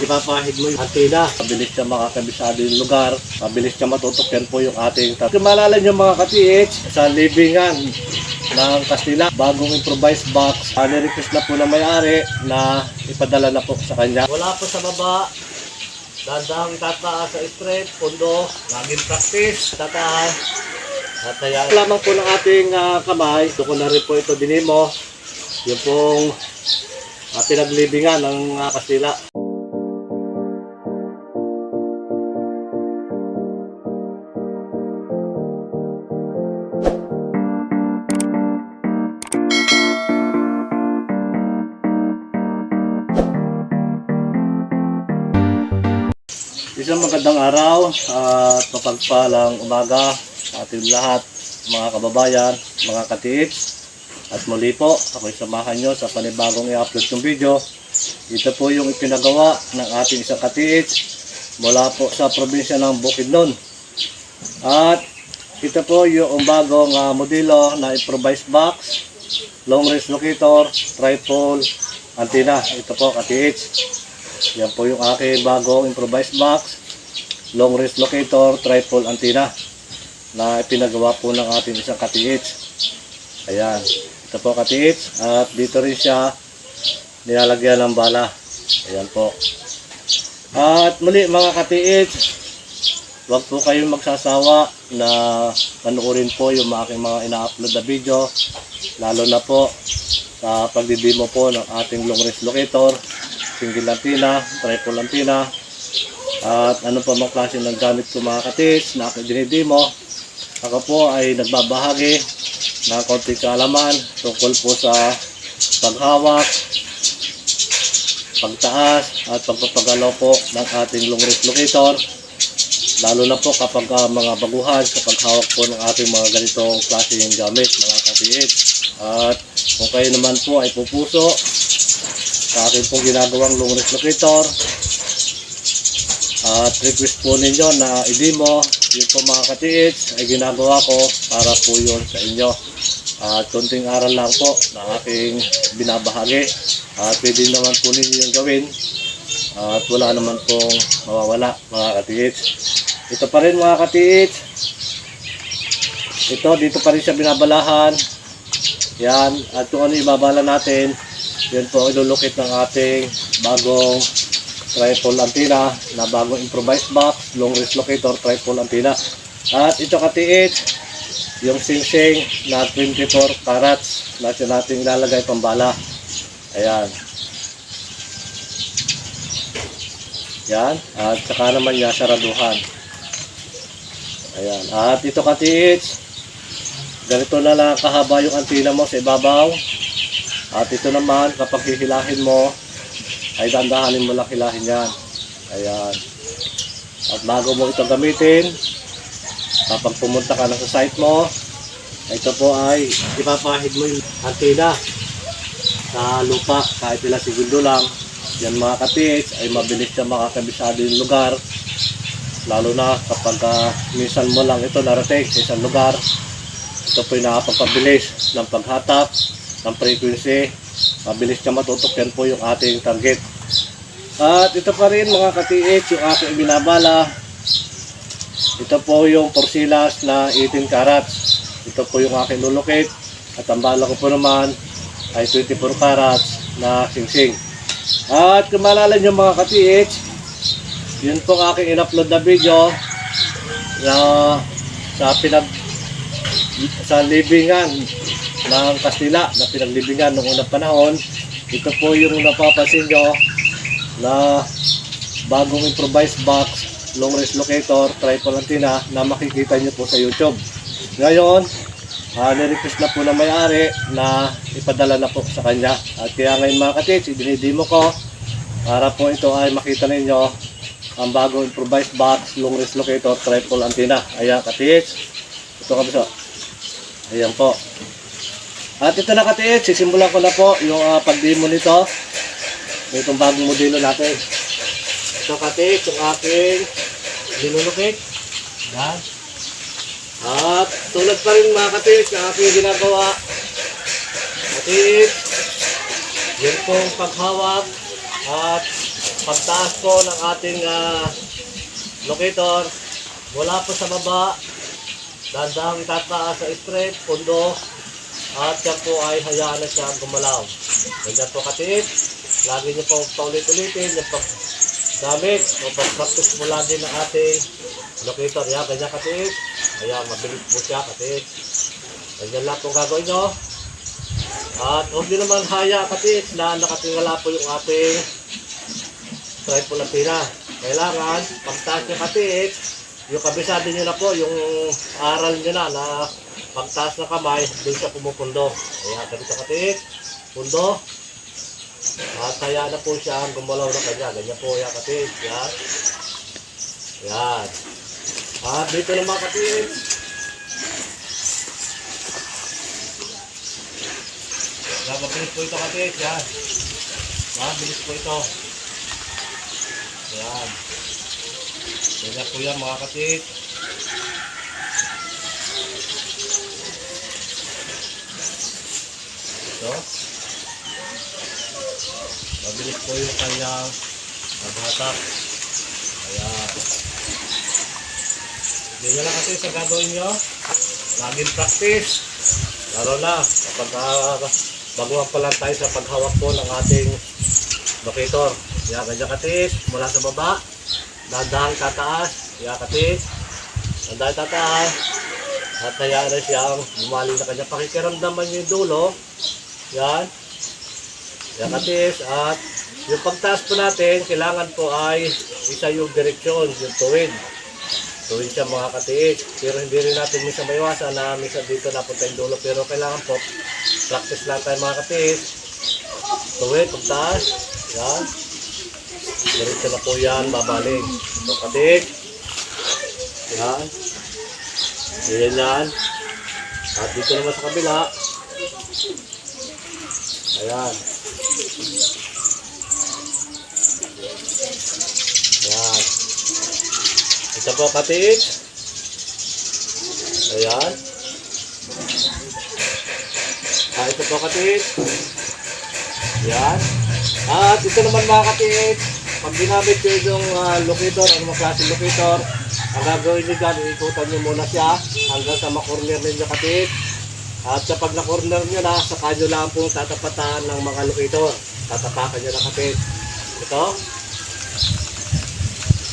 Ipapahid mo yung antena. Mabilis siya makakabisado yung lugar. Mabilis siya matutok. Yan po yung ating tat. Kung maalala nyo mga ka-TH, sa libingan ng Kastila, bagong improvised box. Uh, request na po na may-ari na ipadala na po sa kanya. Wala po sa baba. Dandang tataas sa straight, pundo, laging practice, tataas. At ayan, lamang po ng ating ah, kamay, doon ko na rin po ito dinimo. Yung pong uh, pinaglibingan ng uh, Kastila. Araw at mapagpalang umaga sa ating lahat, mga kababayan, mga katiits. At muli po, ako'y samahan nyo sa panibagong i-upload ng video. Ito po yung ipinagawa ng ating isang katiits mula po sa probinsya ng Bukidnon. At ito po yung bagong ah, modelo na improvised box, long range locator, tripod, antenna. Ito po katiits. Yan po yung aking bagong improvised box, long range locator, tripod antenna na ipinagawa po ng ating isang katiits. Ayan, ito po katiits at dito rin siya nilalagyan ng bala. Ayan po. At muli mga katiits, huwag po kayong magsasawa na panoorin po yung aking mga ina-upload na video lalo na po sa pagdidemo po ng ating long range locator single antenna, triple antenna, at ano pa mga klase ng gamit ko mga katis na aking dinidemo. Ako po ay nagbabahagi ng konting kaalaman tungkol po sa paghawak, pagtaas at pagpapagalaw po ng ating long locator. Lalo na po kapag ah, mga baguhan sa paghawak po ng ating mga ganitong klaseng gamit mga katiit. At kung kayo naman po ay pupuso sa akin pong ginagawang long locator. At request po ninyo na i-demo yung po mga katiits ay ginagawa ko para po yun sa inyo. At kunting aral lang po na aking binabahagi. At pwede naman po ninyo yung gawin. At wala naman pong mawawala mga katiits. Ito pa rin mga katiits. Ito, dito pa rin siya binabalahan. Yan. At kung ano ibabala natin, yan po ilulukit ng ating bagong tripod antenna na bagong improvised box, long range locator, tripod antenna. At ito katiit, yung singsing na 24 carats na natin ilalagay pambala. Ayan. Yan. At saka naman niya saraduhan. Ayan. At ito katiit, ganito na lang kahaba yung antenna mo sa ibabaw. At ito naman, kapag hihilahin mo, ay dandahanin mo lang hilahin yan. Ayan. At bago mo ito gamitin, kapag pumunta ka na sa site mo, ito po ay ipapahid mo yung antena sa lupa kahit ilang segundo lang. Yan mga katits ay mabilis siya makakabisado yung lugar. Lalo na kapag ah, minsan mo lang ito narating sa isang lugar. Ito po yung nakapagpabilis ng paghatap ng frequency. Mabilis niya matutok yan po yung ating target. At ito pa rin mga ka-TH, yung aking binabala. Ito po yung porsilas na 18 carats. Ito po yung aking lulukit. At ang bala ko po naman ay 24 carats na singsing. At kung maalala nyo mga ka-TH, yun po aking in-upload na video na sa pinag sa libingan ng Kastila na pinaglibingan noong unang panahon. Ito po yung napapansin nyo na bagong improvised box, long range locator, tripod antenna na makikita nyo po sa YouTube. Ngayon, uh, nirequest na po na may-ari na ipadala na po sa kanya. At kaya ngayon mga katits, idinidemo ko para po ito ay makita ninyo ang bagong improvised box, long range locator, tripod antenna. Ayan katits, ito kabisa. Ayan po. At ito na katiit, sisimulan ko na po yung uh, pag-demo nito. Itong bagong modelo natin. Ito katiit, yung aking linulukit. Yan. At tulad pa rin mga katiit, yung aking ginagawa. Katiit, yun pong paghawak at pagtaas po ng ating ah, locator, mula po sa baba, dandang itataas sa straight, pundo, at yan po ay hayaan na siya gumalaw. Ganyan po katiit. Lagi niyo po paulit-ulitin yung pag gamit o pag-practice mo lagi ng ating locator. Yan, ganyan katiit. Ayan, mabilis po siya katiit. Ganyan lang po gagawin nyo. At huwag nyo naman haya katiit na nakatingala po yung ating triple pina. Kailangan, pagtaas nyo katiit, yung kabisado nyo na po, yung aral nyo na na pagtaas ng kamay, doon siya pumupundo. Ayan, ganito katiit, pundo. At kaya na po siya ang gumalaw na kanya. Ganyan po yan katiit. Yan. Yan. At dito naman katiit. Yan, mabilis po ito katiit. Yan. Mabilis po ito. Yan. Ganyan po yan mga katiit. Ito. Mabilis po yung kanyang maghatak. Ayan. Ganyan lang kasi sa gagawin nyo. Laging practice. Lalo na kapag uh, baguhan pa lang tayo sa paghawak po ng ating locator. Yan, ganyan katis. Mula sa baba. Dandahang tataas. Yan katis. Dandahang tataas. At kaya na siyang bumali na kanya. Pakikiramdaman niyo yung dulo. Yan. Yan katis. At yung pagtaas po natin, kailangan po ay isa yung direksyon, yung tuwid. Tuwid siya mga katiis. Pero hindi rin natin minsan maiwasan na minsan dito napunta yung dulo. Pero kailangan po, practice lang tayo mga katiis. Tuwid, pagtaas. Yan. Diretso na po yan, babaling. Ito katiis. Yan. Yan yan. At dito naman sa kabila. Ayan. Yan. Isa po katiit. Ayan. Ah, ito po katiit. Yan. At ito naman mga katiit. Pag ginamit nyo yung ah, locator, ano mga klase locator, ang gagawin nyo dyan, ikutan nyo muna siya hanggang sa makorner ninyo katiit. At kapag na-corner nyo na, saka nyo lang pong tatapatan ng mga locator. Tatapakan nyo na katiit. Ito.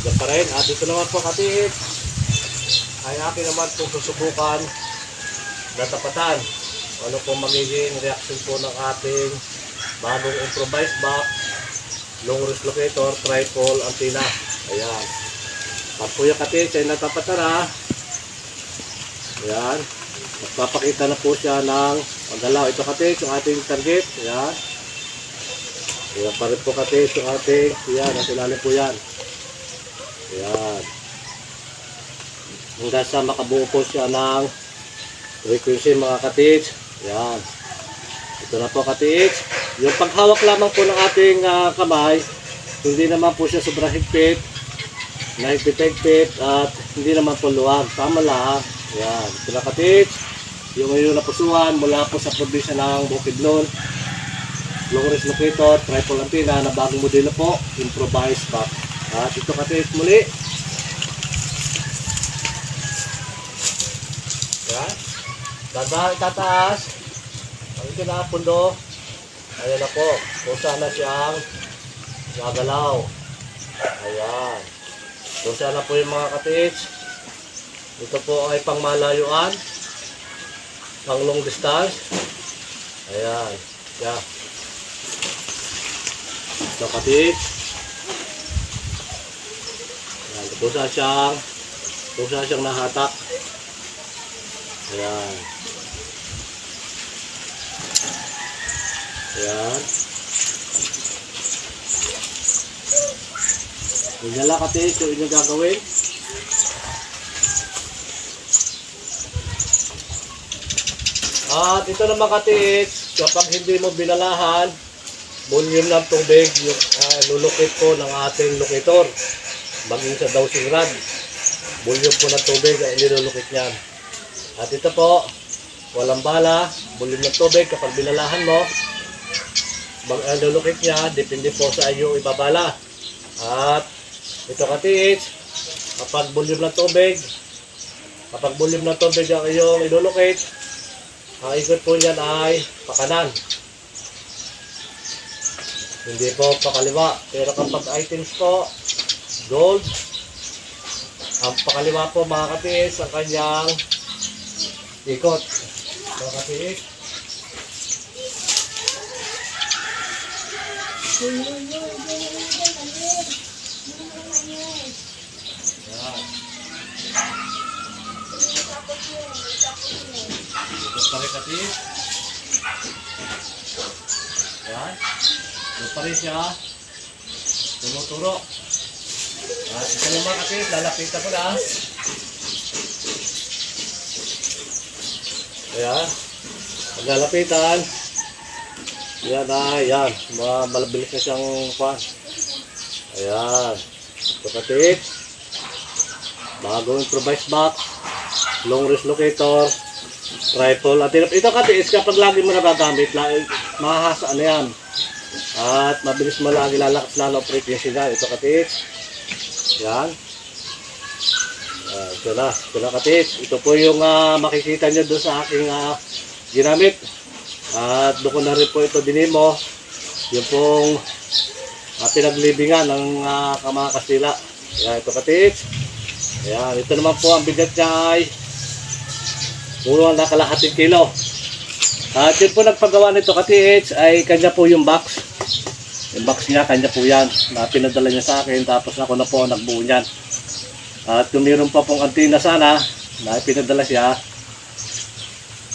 Diyan pa rin. At ito naman po katiit. Ay akin naman po susubukan na tapatan. Ano po magiging reaction po ng ating bagong improvised back long wrist locator tripod antenna. Ayan. Pag po yung katiit ay natapatan na. Ayan. Magpapakita na po siya ng pagdalaw. Ito katiit yung ating target. Ayan. Ayan pa rin po katiit yung ating. Ayan. Nasa ilalim po yan. Ayan. Hanggang sa makabuo po siya ng frequency mga katits. Ayan. Ito na po katits. Yung paghawak lamang po ng ating ah, kamay, hindi naman po siya sobrang higpit. Nahigpit-higpit at hindi naman po luwag. Tama lang. Ito na katits. Yung ngayon na pusuhan mula po sa probinsya ng Bukidnon. Long range locator, triple antenna na bagong modelo po, improvised back. At ito katits muli. Yan. Dada itataas. Ang kinapundo. Ayan na po. Kung saan na siyang gagalaw. Ayan. Kung saan na po yung mga katits. Ito po ay pang malayuan. Pang long distance. Ayan. Yeah. Ito katits. Ayan. Kung saan siyang kung saan siyang nahatak. Ayan. Ayan. Ganyan lang katiis yung inyong gagawin. At ito naman katiis, kapag hindi mo binalahan, volume ng tubig yung uh, lulukit po ng ating locator. Maging sa dowsing rod. Volume po ng tubig ang nilulukit niyan. At ito po, walang bala, volume ng tubig kapag binalahan mo, mag uh, lulukit niya, depende po sa iyo ibabala. At ito katiits, kapag volume ng tubig, kapag volume ng tubig ang iyong ilulocate, ang ikot po niyan ay pakanan. Hindi po pakaliwa. Pero kapag items po, gold, ang pakaliwa po mga katiis, ang kanyang ikot. Mga katiis. Yan. Ikot pa rin katiis. Yan. Rin siya. Tumuturo. At ito naman katiis, lalapitan ko na. Ayan. Pag lalapitan, yan na, yan. Malabilis na siyang pan. Ayan. Ito katik. Bagong improvise box. Long wrist locator. Rifle. At ito katiis kapag lagi mo nagagamit, lagi, mahahasa na yan. At mabilis mo lagi lalakas lalo yung signal. Ito katiis. Yan. Ah, ito na, ito na katit. Ito po yung ah, makikita nyo doon sa aking ah, ginamit. At doon ko na rin po ito dinimo. Yung pong uh, pinaglibingan ng uh, mga Kastila. Yan, ito katit. Yan, ito naman po ang bigat niya ay puro na kalahating kilo. At yun po nagpagawa nito katits ay kanya po yung box. Yung box niya, kanya po yan. Na pinadala niya sa akin tapos ako na po ang nagbuo niyan. At kung meron pa pong antina sana na pinadala siya,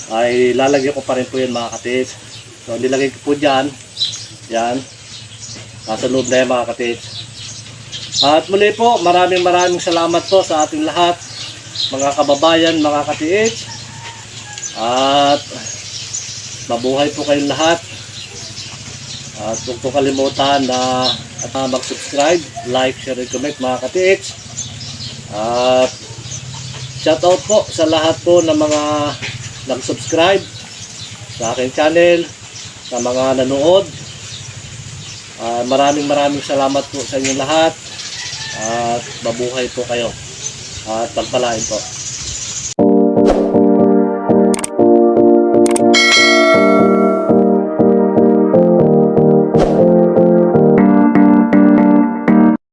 ay lalagyan ko pa rin po yan mga katis. So nilagay ko po dyan, yan, nasa loob na yan mga katis. At muli po, maraming maraming salamat po sa ating lahat, mga kababayan, mga katiits. At mabuhay po kayong lahat. At huwag po kalimutan na at uh, mag-subscribe, like, share, and comment mga katiits. At shoutout po sa lahat po ng mga nag-subscribe sa aking channel, sa mga nanood. Ah, maraming maraming salamat po sa inyong lahat. At mabuhay po kayo. At pagpalain po.